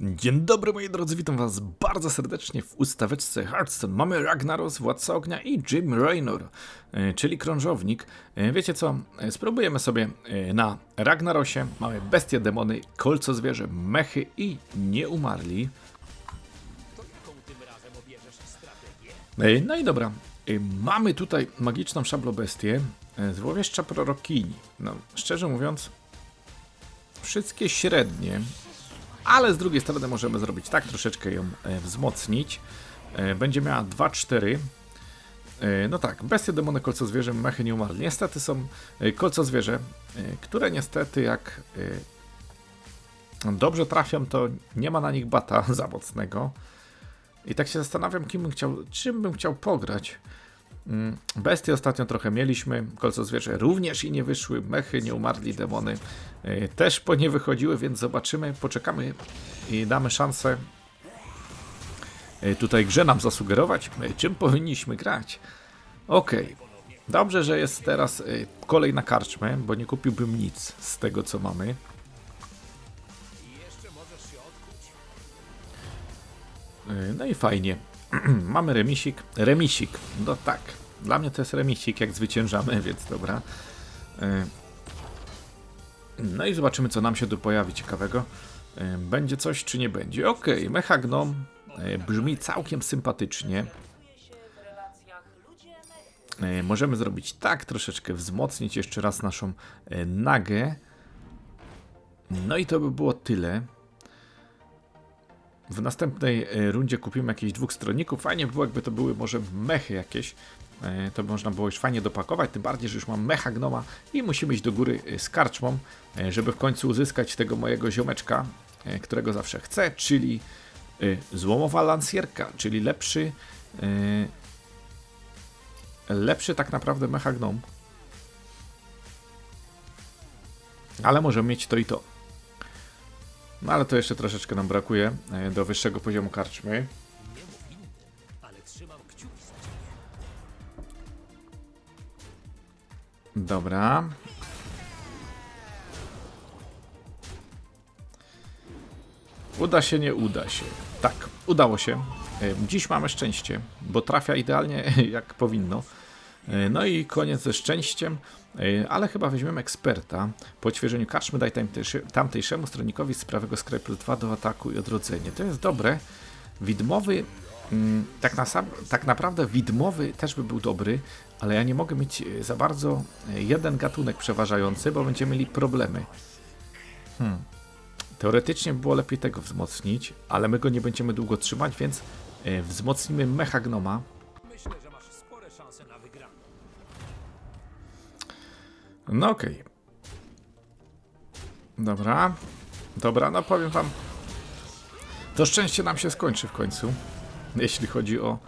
Dzień dobry moi drodzy, witam was bardzo serdecznie w ustaweczce Hearthstone. Mamy Ragnaros, Władca Ognia i Jim Raynor, e, czyli krążownik. E, Wiecie co, E, spróbujemy sobie na Ragnarosie. Mamy bestie, demony, kolco zwierzę, mechy i nieumarli. No i dobra, mamy tutaj magiczną szablobestię, złowieszcza prorokini. No, szczerze mówiąc, wszystkie średnie, ale z drugiej strony możemy zrobić tak, troszeczkę ją e, wzmocnić. E, Będzie miała 2-4. E, No tak, bestie, demony, kolco zwierzę, mechy nieumarli. Niestety są kolco zwierzę, które niestety jak dobrze trafią, to nie ma na nich bata za mocnego. I tak się zastanawiam, kim bym chciał, czym bym chciał pograć. Mm, Bestie ostatnio trochę mieliśmy, kolco zwierzę również i nie wyszły, mechy, nieumarli demony e, też po nie wychodziły, więc zobaczymy, poczekamy i damy szansę e, tutaj grze nam zasugerować, e, czym powinniśmy grać. Okej, dobrze, że jest teraz kolej na karczmę, bo nie kupiłbym nic z tego, co mamy. No i fajnie. Mamy remisik. Remisik. No tak. Dla mnie to jest remisik, jak zwyciężamy, więc dobra. E, No i zobaczymy, co nam się tu pojawi ciekawego. E, Będzie coś, czy nie będzie? Okej, okay. Mecha Gnom e, brzmi całkiem sympatycznie. Możemy zrobić tak, troszeczkę wzmocnić jeszcze raz naszą nagę. No i to by było tyle. W następnej rundzie kupimy jakieś dwóch stronników. Fajnie by było, jakby to były może mechy jakieś. E, To można było już fajnie dopakować, tym bardziej, że już mam mecha gnoma i musimy iść do góry e, z karczmą, e, żeby w końcu uzyskać tego mojego ziomeczka, którego zawsze chcę, czyli złomowa lansierka, czyli lepszy lepszy tak naprawdę mecha gnom. Ale możemy mieć to i to. No ale to jeszcze troszeczkę nam brakuje do wyższego poziomu karczmy. Dobra. Uda się, nie uda się. Tak, udało się. Dziś mamy szczęście, bo trafia idealnie jak powinno. E, No i koniec ze szczęściem, e, ale chyba weźmiemy eksperta. Po odświeżeniu karczmy daj tamtejszemu stronikowi z prawego plus 2 do ataku i odrodzenie. To jest dobre. Widmowy, tak, na sam, tak naprawdę widmowy też by był dobry, ale ja nie mogę mieć e, za bardzo e, jeden gatunek przeważający, bo będziemy mieli problemy. Hmm. Teoretycznie by było lepiej tego wzmocnić, ale my go nie będziemy długo trzymać, więc e, wzmocnimy mecha gnoma. Myślę, że masz spore szanse na wygraną. No okej. Dobra. Dobra, no powiem wam. To szczęście nam się skończy w końcu. Jeśli chodzi o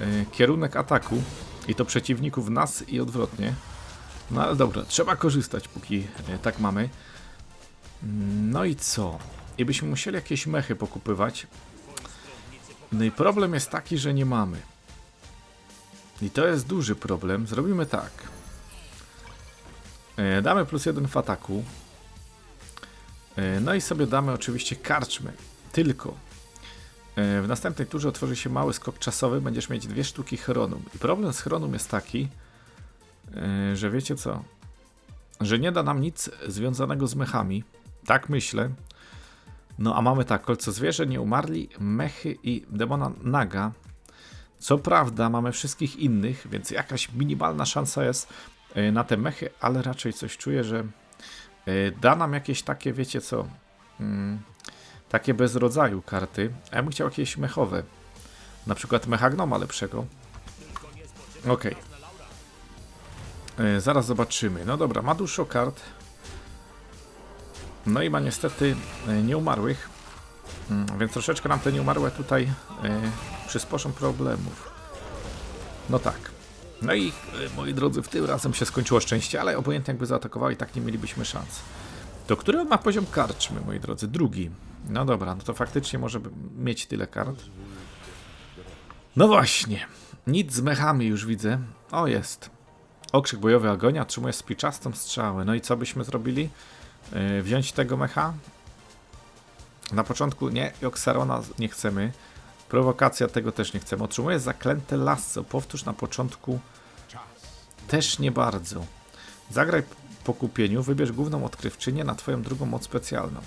e, kierunek ataku. I to przeciwników nas i odwrotnie. No ale dobra, trzeba korzystać, póki e, tak mamy. No i co? I byśmy musieli jakieś mechy pokupywać. No i problem jest taki, że nie mamy. I to jest duży problem. Zrobimy tak. E, Damy plus jeden w ataku. No i sobie damy oczywiście karczmy. Tylko w następnej turze otworzy się mały skok czasowy, będziesz mieć dwie sztuki Chronum. I problem z Chronum jest taki, e, że wiecie co? Że nie da nam nic związanego z mechami. Tak myślę. No a mamy tak, kolco zwierzę, nieumarli, mechy i demona naga. Co prawda mamy wszystkich innych, więc jakaś minimalna szansa jest e, na te mechy, ale raczej coś czuję, że e, da nam jakieś takie, wiecie co, mm, takie bez rodzaju karty. A ja bym chciał jakieś mechowe. Na przykład mecha gnoma lepszego. Okej. E, Zaraz zobaczymy. No dobra, ma dużo kart. No i ma niestety e, nieumarłych. Mm, Więc troszeczkę nam te nieumarłe tutaj przysposzą problemów. No tak. No i e, moi drodzy, w tym razem się skończyło szczęście, ale obojętnie jakby zaatakowały, i tak nie mielibyśmy szans. To który on ma poziom karczmy, moi drodzy? Drugi. No dobra, no to faktycznie może mieć tyle kart. No właśnie. Nic z mechami już widzę. O, jest. Okrzyk bojowy agonia otrzymuje spiczastą strzałę. No i co byśmy zrobili? Yy, wziąć tego mecha? Na początku nie, Oxarona nie chcemy. Prowokacja tego też nie chcemy. Otrzymuję zaklęte lasso. Powtórz na początku też nie bardzo. Zagraj po kupieniu, wybierz główną odkrywczynię na twoją drugą moc specjalną.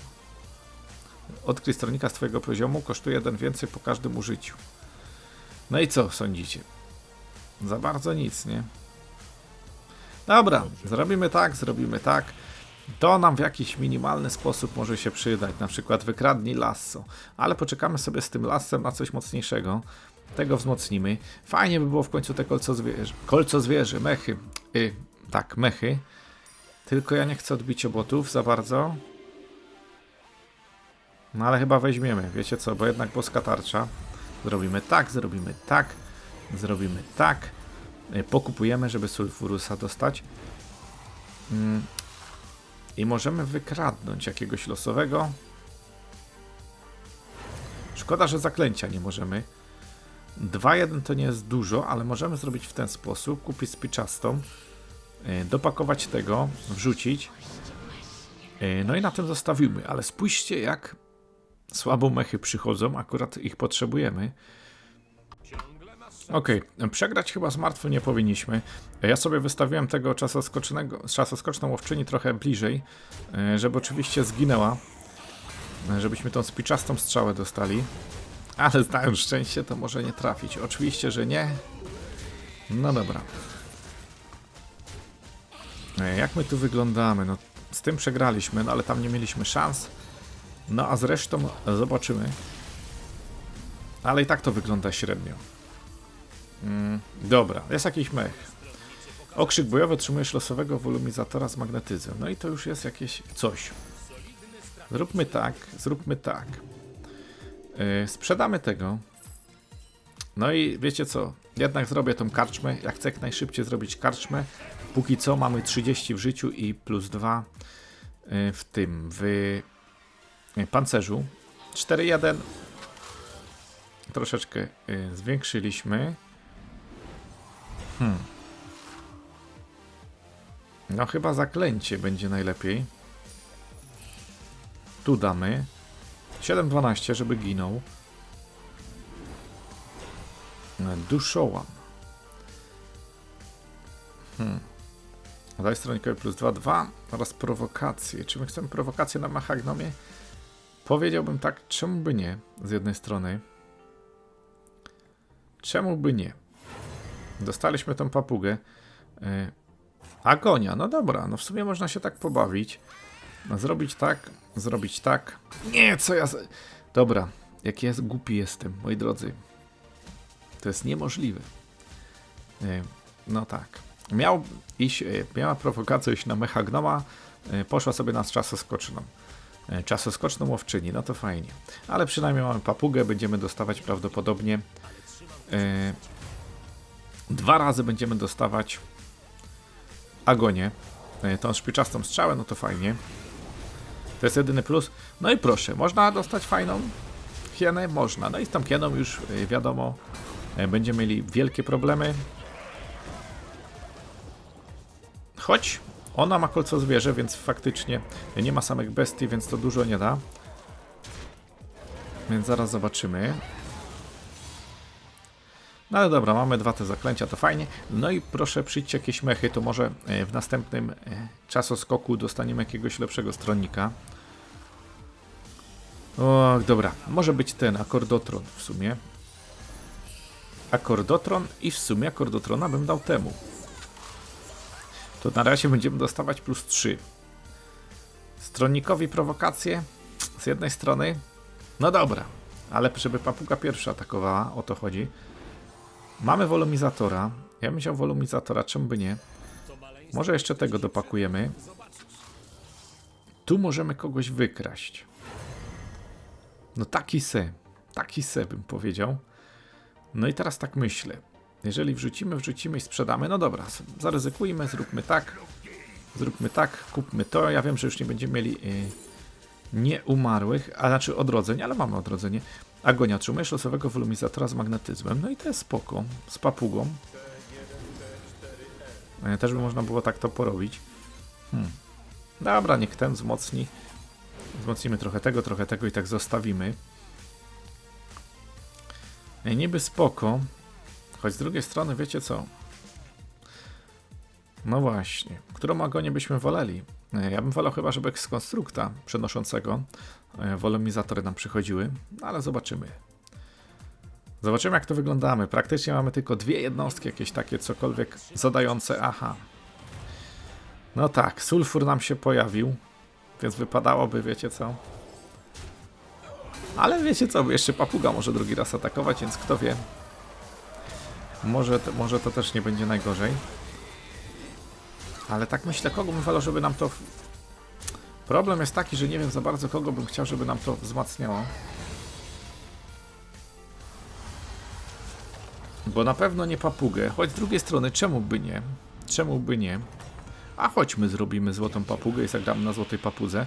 Odkryj stronnika z twojego poziomu, kosztuje jeden więcej po każdym użyciu. No i co sądzicie? Za bardzo nic, nie? Dobra, zrobimy tak, zrobimy tak. To nam w jakiś minimalny sposób może się przydać, na przykład wykradnij lasso, ale poczekamy sobie z tym lassem na coś mocniejszego. Tego wzmocnimy. Fajnie by było w końcu te kolco zwierzy, kolco zwierzy, mechy. Y, tak, mechy. Tylko ja nie chcę odbić obotów za bardzo. No ale chyba weźmiemy, wiecie co, bo jednak boska tarcza. Zrobimy tak, zrobimy tak, zrobimy tak. Y, Pokupujemy, żeby sulfurusa dostać. Mm. I możemy wykradnąć jakiegoś losowego. Szkoda, że zaklęcia nie możemy. 2-1 to nie jest dużo, ale możemy zrobić w ten sposób. Kupić spiczastą, y, dopakować tego, wrzucić. Y, No i na tym zostawimy, ale spójrzcie jak słabo mechy przychodzą, akurat ich potrzebujemy. Okej, przegrać chyba z martwym nie powinniśmy. Ja sobie wystawiłem tego czasoskoczną łowczyni trochę bliżej, e, żeby oczywiście zginęła, e, żebyśmy tą spiczastą strzałę dostali. Ale znając szczęście, to może nie trafić. Oczywiście, że nie. No dobra. E, Jak my tu wyglądamy? No, z tym przegraliśmy, no ale tam nie mieliśmy szans. No a zresztą zobaczymy. Ale i tak to wygląda średnio. Mm, dobra, jest jakiś mech. Okrzyk bojowy otrzymujesz losowego wolumizatora z magnetyzmem. No i to już jest jakieś coś. Zróbmy tak, zróbmy tak. Yy, sprzedamy tego. No i wiecie co? Jednak zrobię tą karczmę. Ja chcę jak najszybciej zrobić karczmę. Póki co mamy 30 w życiu i plus 2 yy, w tym, w pancerzu. 4-1. Troszeczkę yy, zwiększyliśmy. Hmm. No chyba zaklęcie będzie najlepiej. Tu damy. 7-12, żeby ginął. Duszołam. Hmm. Daj stronikowi plus 2-2 oraz prowokacje. Czy my chcemy prowokację na Machagnomie? Powiedziałbym tak, czemu by nie, z jednej strony. Czemu by nie? Dostaliśmy tą papugę. Yy, Agonia, no dobra, no w sumie można się tak pobawić. Zrobić tak, zrobić tak. Nie, co ja. z- Dobra, jak ja głupi jestem, moi drodzy. To jest niemożliwe. Yy, no tak. Miał iść, yy, miała prowokacja iść na mechagnoma, poszła sobie na czasoskoczną. Yy, Czasoskoczną łowczyni, no to fajnie. Ale przynajmniej mamy papugę, będziemy dostawać prawdopodobnie. Yy, Dwa razy będziemy dostawać agonię. E, Tą szpiczastą strzałę, no to fajnie. To jest jedyny plus. No i proszę, można dostać fajną hienę? Można. No i z tą hieną już e, wiadomo, e, będziemy mieli wielkie problemy. Choć ona ma kolco zwierzę, więc faktycznie nie ma samych bestii, więc to dużo nie da. Więc zaraz zobaczymy. No ale dobra, mamy dwa te zaklęcia, to fajnie. No i proszę przyjdźcie jakieś mechy, to może e, w następnym e, czasoskoku dostaniemy jakiegoś lepszego stronnika. O, dobra, może być ten akordotron w sumie. Akordotron i w sumie akordotrona bym dał temu. To na razie będziemy dostawać plus 3. Stronnikowi prowokacje z jednej strony. No dobra, ale żeby papuga pierwsza atakowała, o to chodzi. Mamy wolumizatora. Ja bym wziął wolumizatora, czemu by nie? Może jeszcze tego dopakujemy. Tu możemy kogoś wykraść. No taki se. Taki se bym powiedział. No i teraz tak myślę. Jeżeli wrzucimy, wrzucimy i sprzedamy, no dobra, zaryzykujmy, zróbmy tak. Zróbmy tak, kupmy to. Ja wiem, że już nie będziemy mieli y, nieumarłych, a znaczy odrodzeń, ale mamy odrodzenie. Agonia, otrzymujesz losowego wolumizatora z magnetyzmem. No i to jest spoko. Z papugą. Też by można było tak to porobić. Hmm. Dobra, niech ten wzmocni. Wzmocnimy trochę tego, trochę tego i tak zostawimy. Niby spoko. Choć z drugiej strony, wiecie co? No właśnie. Którą agonię byśmy woleli? E, Ja bym wolał chyba, żeby z konstrukta przenoszącego e, wolumizatory nam przychodziły, no ale zobaczymy. Zobaczymy, jak to wyglądamy. Praktycznie mamy tylko dwie jednostki, jakieś takie cokolwiek zadające. Aha. No tak, sulfur nam się pojawił, więc wypadałoby, wiecie co? Ale wiecie co, jeszcze papuga może drugi raz atakować, więc kto wie. Może, to- może to też nie będzie najgorzej. Ale tak myślę, kogo bym wolał, żeby nam to... Problem jest taki, że nie wiem za bardzo, kogo bym chciał, żeby nam to wzmacniało. Bo na pewno nie papugę, choć z drugiej strony, czemu by nie? Czemu by nie? A chodźmy, zrobimy złotą papugę i zagramy na złotej papudze.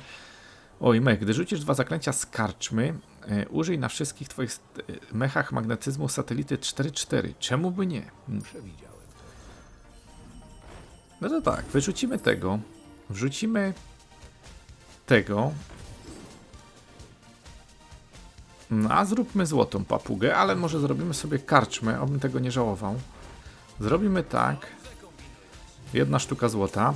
Oj, mech, gdy rzucisz dwa zaklęcia z karczmy, e, użyj na wszystkich twoich e, mechach magnetyzmu satelity 4-4. Czemu by nie? No to tak, wyrzucimy tego, wrzucimy tego, no, a zróbmy złotą papugę, ale może zrobimy sobie karczmę, obym tego nie żałował. Zrobimy tak, jedna sztuka złota,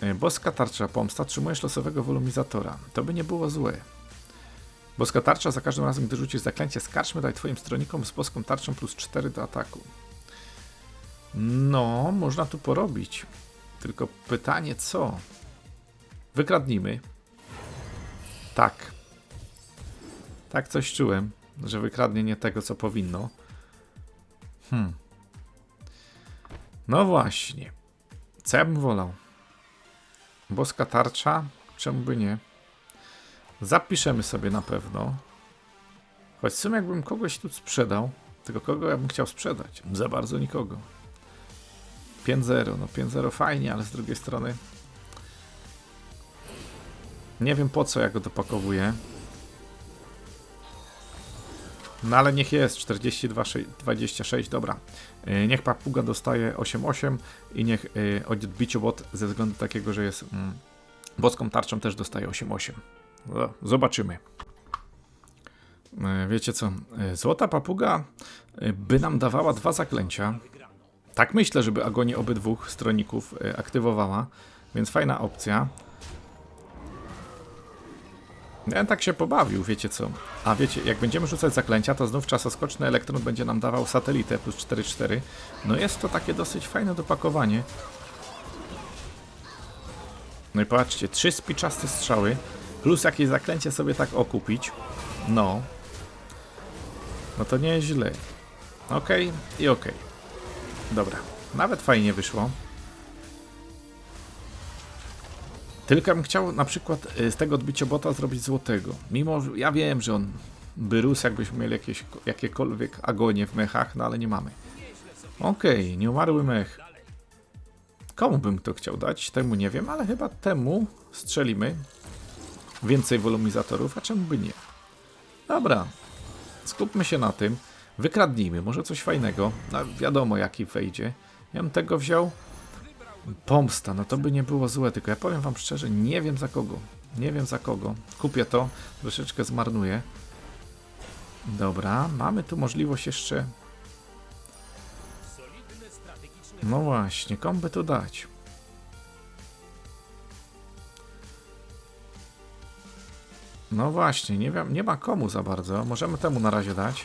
E, boska tarcza pomsta, trzymujesz losowego wolumizatora, to by nie było złe. Boska tarcza za każdym razem, gdy rzucisz zaklęcie z karczmy, daj twoim stronnikom z boską tarczą plus 4 do ataku. No, można tu porobić. Tylko pytanie co? Wykradnijmy. Tak. Tak coś czułem, że wykradnie nie tego, co powinno. Hmm. No właśnie. Co ja bym wolał? Boska tarcza? Czemu by nie? Zapiszemy sobie na pewno. Choć w sumie jakbym kogoś tu sprzedał, tylko kogo ja bym chciał sprzedać? Za bardzo nikogo. 5-0, no 5-0 fajnie, ale z drugiej strony nie wiem po co ja go dopakowuję. No ale niech jest 42, 26, dobra. Yy, Niech papuga dostaje 8-8 i niech yy, odbiciobot ze względu takiego, że jest mm, boską tarczą też dostaje 8-8. No, Zobaczymy. Yy, Wiecie co? Yy, Złota papuga yy, by nam dawała dwa zaklęcia. Tak myślę, żeby agonię obydwu stronników e, aktywowała, więc fajna opcja. Ja bym tak się pobawił, wiecie co. A wiecie, jak będziemy rzucać zaklęcia, to znów czasoskoczny elektron będzie nam dawał satelitę plus 4-4. No jest to takie dosyć fajne dopakowanie. No i patrzcie, trzy spiczaste strzały, plus jakieś zaklęcie sobie tak okupić. No. No to nie jest źle. Okej i okej. Dobra, nawet fajnie wyszło. Tylko bym chciał na przykład y, z tego odbiciobota zrobić złotego. Mimo, że ja wiem, że on by rósł, jakbyśmy mieli jakieś, jakiekolwiek agonie w mechach, no ale nie mamy. Okej, nieumarły mech. Komu bym to chciał dać? Temu nie wiem, ale chyba temu strzelimy. Więcej wolumizatorów, a czemu by nie? Dobra, skupmy się na tym. Wykradnijmy, może coś fajnego. No, wiadomo, jaki wejdzie. Ja bym tego wziął. Pomsta, no to by nie było złe, tylko ja powiem wam szczerze, nie wiem za kogo. Nie wiem za kogo. Kupię to, troszeczkę zmarnuję. Dobra, mamy tu możliwość jeszcze. No właśnie, komu by tu dać? No właśnie, nie wiem, nie ma komu za bardzo. Możemy temu na razie dać.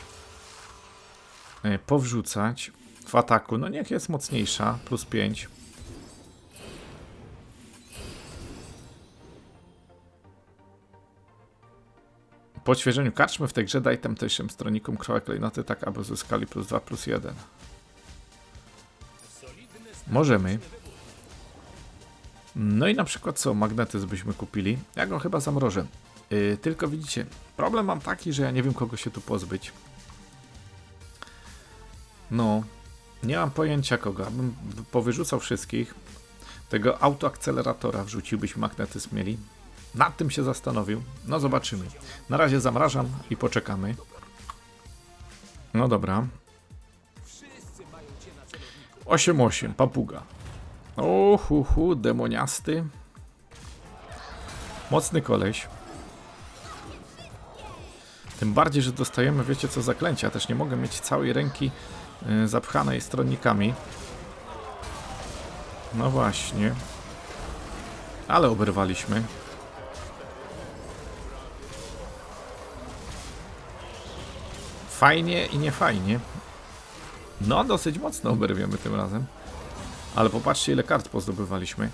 E, powrzucać w ataku. No niech jest mocniejsza, plus 5. Po odświeżeniu karczmy w tej grze daj tamtejszym stronnikom krwawe klejnoty tak, aby uzyskali plus 2, plus 1. Możemy. No i na przykład co, magnetyzm byśmy kupili. Ja go chyba zamrożę. Yy, tylko widzicie, problem mam taki, że ja nie wiem kogo się tu pozbyć. No, nie mam pojęcia kogo. Abym powyrzucał wszystkich. Tego autoakceleratora wrzuciłbyśmy magnetyzm mieli. Nad tym się zastanowił. No zobaczymy. Na razie zamrażam i poczekamy. No dobra. 8-8, papuga. O, demoniasty. Mocny koleś. Tym bardziej, że dostajemy, wiecie co, zaklęcia. Też nie mogę mieć całej ręki y, zapchanej stronnikami. No właśnie. Ale oberwaliśmy. Fajnie i niefajnie. No, dosyć mocno oberwiemy tym razem. Ale popatrzcie, ile kart pozdobywaliśmy.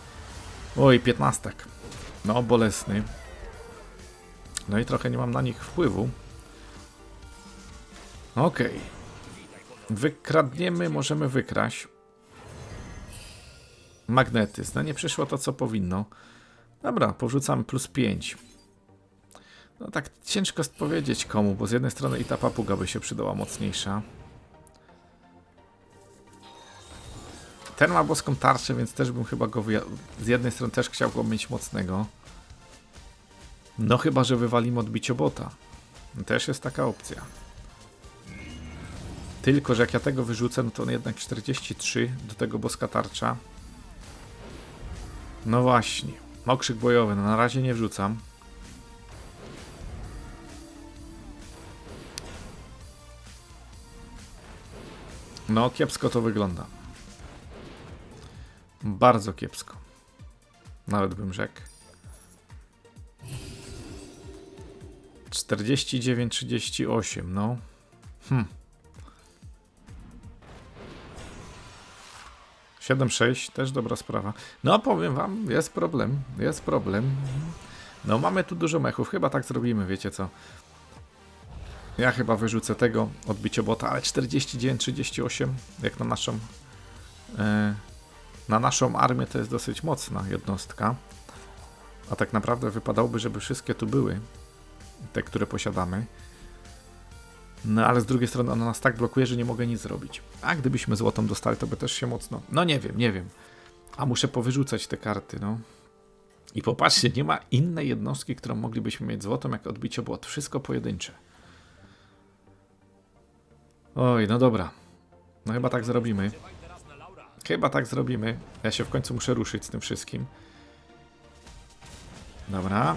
Oj, piętnastak. No, bolesny. No i trochę nie mam na nich wpływu. Okej. Wykradniemy, możemy wykraść. Magnetyzm. No nie przyszło to, co powinno. Dobra, porzucam plus 5. No tak ciężko powiedzieć komu, bo z jednej strony i ta papuga by się przydała mocniejsza. Ten ma boską tarczę, więc też bym chyba go z jednej strony też chciał go mieć mocnego. No chyba, że wywalimy odbicie bota. Też jest taka opcja. Tylko, że jak ja tego wyrzucę, no to on jednak 43 do tego boska tarcza. No właśnie. Mokrzyk bojowy, no na razie nie wrzucam. No, kiepsko to wygląda. Bardzo kiepsko. Nawet bym rzekł. 49-38, no. Hm. 7-6, też dobra sprawa. No, powiem wam, jest problem, jest problem. No, mamy tu dużo mechów, chyba tak zrobimy, wiecie co. Ja chyba wyrzucę tego odbicie bota, ale 49-38, jak na naszą e, na naszą armię to jest dosyć mocna jednostka. A tak naprawdę wypadałoby, żeby wszystkie tu były. Te, które posiadamy. No ale z drugiej strony ona nas tak blokuje, że nie mogę nic zrobić. A gdybyśmy złotą dostali, to by też się mocno... No nie wiem, nie wiem. A muszę powyrzucać te karty, no. I popatrzcie, nie ma innej jednostki, którą moglibyśmy mieć złotą, jak odbicie błot. Wszystko pojedyncze. Oj, no dobra. No chyba tak zrobimy. Chyba tak zrobimy. Ja się w końcu muszę ruszyć z tym wszystkim. Dobra.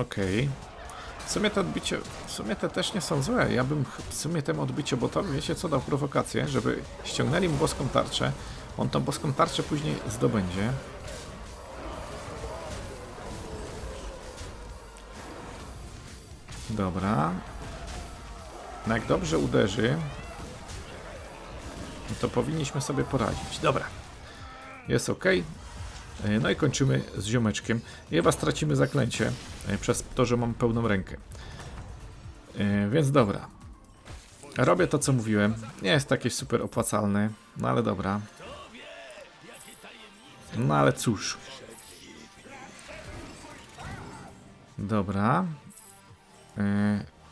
Okej. W sumie te odbicie, w sumie te też nie są złe. Ja bym w sumie temu odbicie botowi, wiecie co, dał prowokację, żeby ściągnęli mu boską tarczę. On tą boską tarczę później zdobędzie. Dobra. No jak dobrze uderzy, to powinniśmy sobie poradzić. Dobra. Jest ok. E, No i kończymy z ziomeczkiem. Chyba stracimy zaklęcie e, przez to, że mam pełną rękę. E, Więc dobra. Robię to, co mówiłem. Nie jest to jakieś super opłacalne, no ale dobra. No ale cóż. Dobra.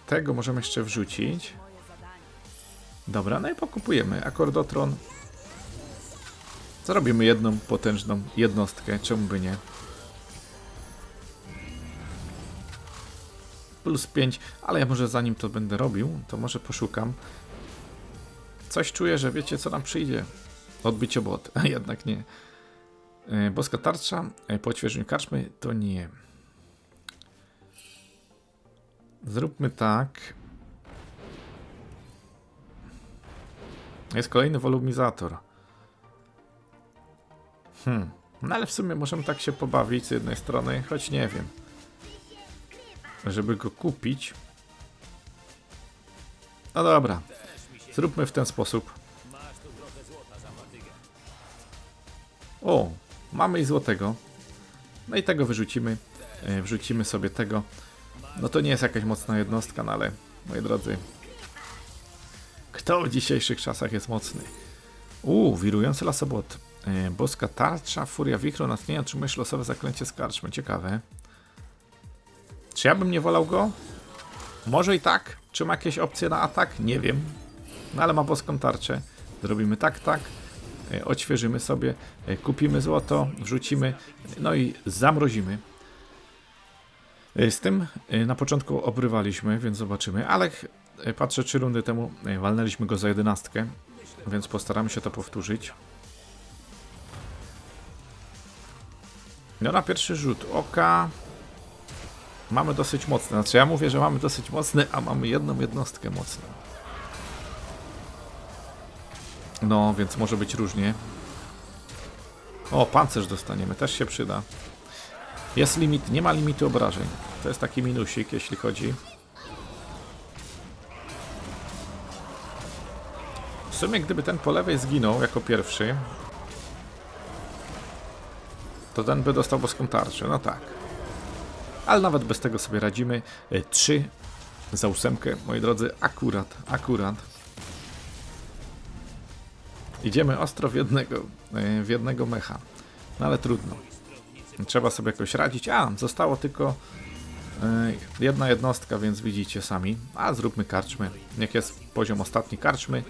Tego możemy jeszcze wrzucić. Dobra, no i pokupujemy akordotron. Zrobimy jedną potężną jednostkę, czemu by nie? Plus 5, ale ja może zanim to będę robił, to może poszukam. Coś czuję, że wiecie co nam przyjdzie. Odbicie bot, a jednak nie. E, Boska tarcza, e, po odświeżeniu karczmy to nie. Zróbmy tak. Jest kolejny wolumizator. Hmm. No ale w sumie możemy tak się pobawić z jednej strony, choć nie wiem. Żeby go kupić. No dobra. Zróbmy w ten sposób. O, mamy i złotego. No i tego wyrzucimy. E, Wrzucimy sobie tego. No to nie jest jakaś mocna jednostka, no ale moi drodzy. Kto w dzisiejszych czasach jest mocny? Uuu, wirujący lasobot. E, boska tarcza, furia wichru, natchnienia, otrzymujesz losowe zaklęcie z karczmy. Ciekawe. Czy ja bym nie wolał go? Może i tak. Czy ma jakieś opcje na atak? Nie wiem. No ale ma boską tarczę. Zrobimy tak, tak. E, Odświeżymy sobie. e, Kupimy złoto, wrzucimy. No i zamrozimy. Z tym na początku obrywaliśmy, więc zobaczymy. Ale patrzę, trzy rundy temu walnęliśmy go za jedenastkę. Więc postaramy się to powtórzyć. No na pierwszy rzut oka mamy dosyć mocne. Znaczy ja mówię, że mamy dosyć mocne, a mamy jedną jednostkę mocną. No, więc może być różnie. O, pancerz dostaniemy, też się przyda. Jest limit, nie ma limitu obrażeń. To jest taki minusik, jeśli chodzi. W sumie, gdyby ten po lewej zginął jako pierwszy, to ten by dostał boską tarczę, no tak. Ale nawet bez tego sobie radzimy. E, Trzy za ósemkę, moi drodzy, akurat, akurat. Idziemy ostro w jednego, e, w jednego mecha. No ale trudno. Trzeba sobie jakoś radzić. A, zostało tylko e, jedna jednostka, więc widzicie sami. A, zróbmy karczmy. Niech jest poziom ostatni karczmy.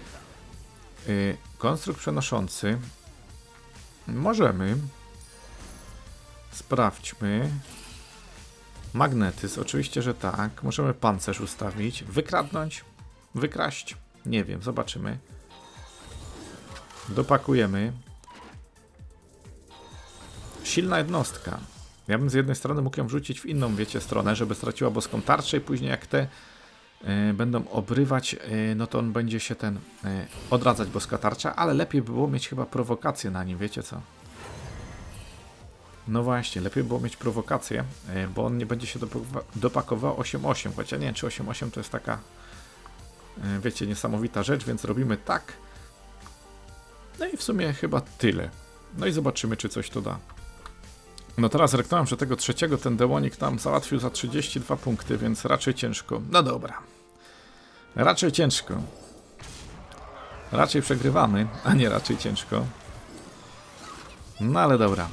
E, Konstrukt przenoszący. Możemy. Sprawdźmy. Magnetyz, oczywiście, że tak. Możemy pancerz ustawić. Wykradnąć? Wykraść? Nie wiem, zobaczymy. Dopakujemy. Silna jednostka. Ja bym z jednej strony mógł ją wrzucić w inną, wiecie, stronę, żeby straciła boską tarczę i później jak te e, będą obrywać, e, no to on będzie się ten e, odradzać boska tarcza, ale lepiej by było mieć chyba prowokację na nim, wiecie co? No właśnie, lepiej było mieć prowokację, e, bo on nie będzie się dopa- dopakował 8-8, chociaż nie wiem, czy 8-8 to jest taka, e, wiecie, niesamowita rzecz, więc robimy tak. No i w sumie chyba tyle. No i zobaczymy, czy coś to da. No teraz zerknąłem, że tego trzeciego ten demonik tam załatwił za 32 punkty, więc raczej ciężko. No dobra. Raczej ciężko. Raczej przegrywamy, a nie raczej ciężko. No ale dobra.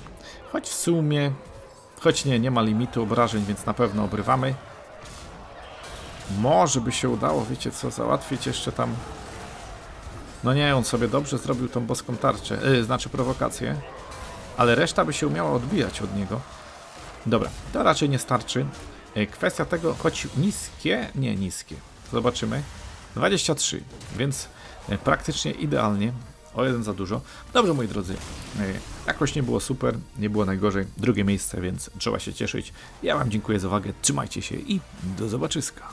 Choć w sumie, choć nie, nie ma limitu obrażeń, więc na pewno obrywamy. Może by się udało, wiecie co, załatwić jeszcze tam... No nie, on sobie dobrze zrobił tą boską tarczę, yy, znaczy prowokację. Ale reszta by się umiała odbijać od niego. Dobra, to raczej nie starczy. Yy, Kwestia tego, choć niskie, nie niskie, zobaczymy. 23, więc yy, praktycznie idealnie. O jeden za dużo. Dobrze, moi drodzy. Jakoś nie było super, nie było najgorzej. Drugie miejsce, więc trzeba się cieszyć. Ja Wam dziękuję za uwagę, trzymajcie się i do zobaczyska.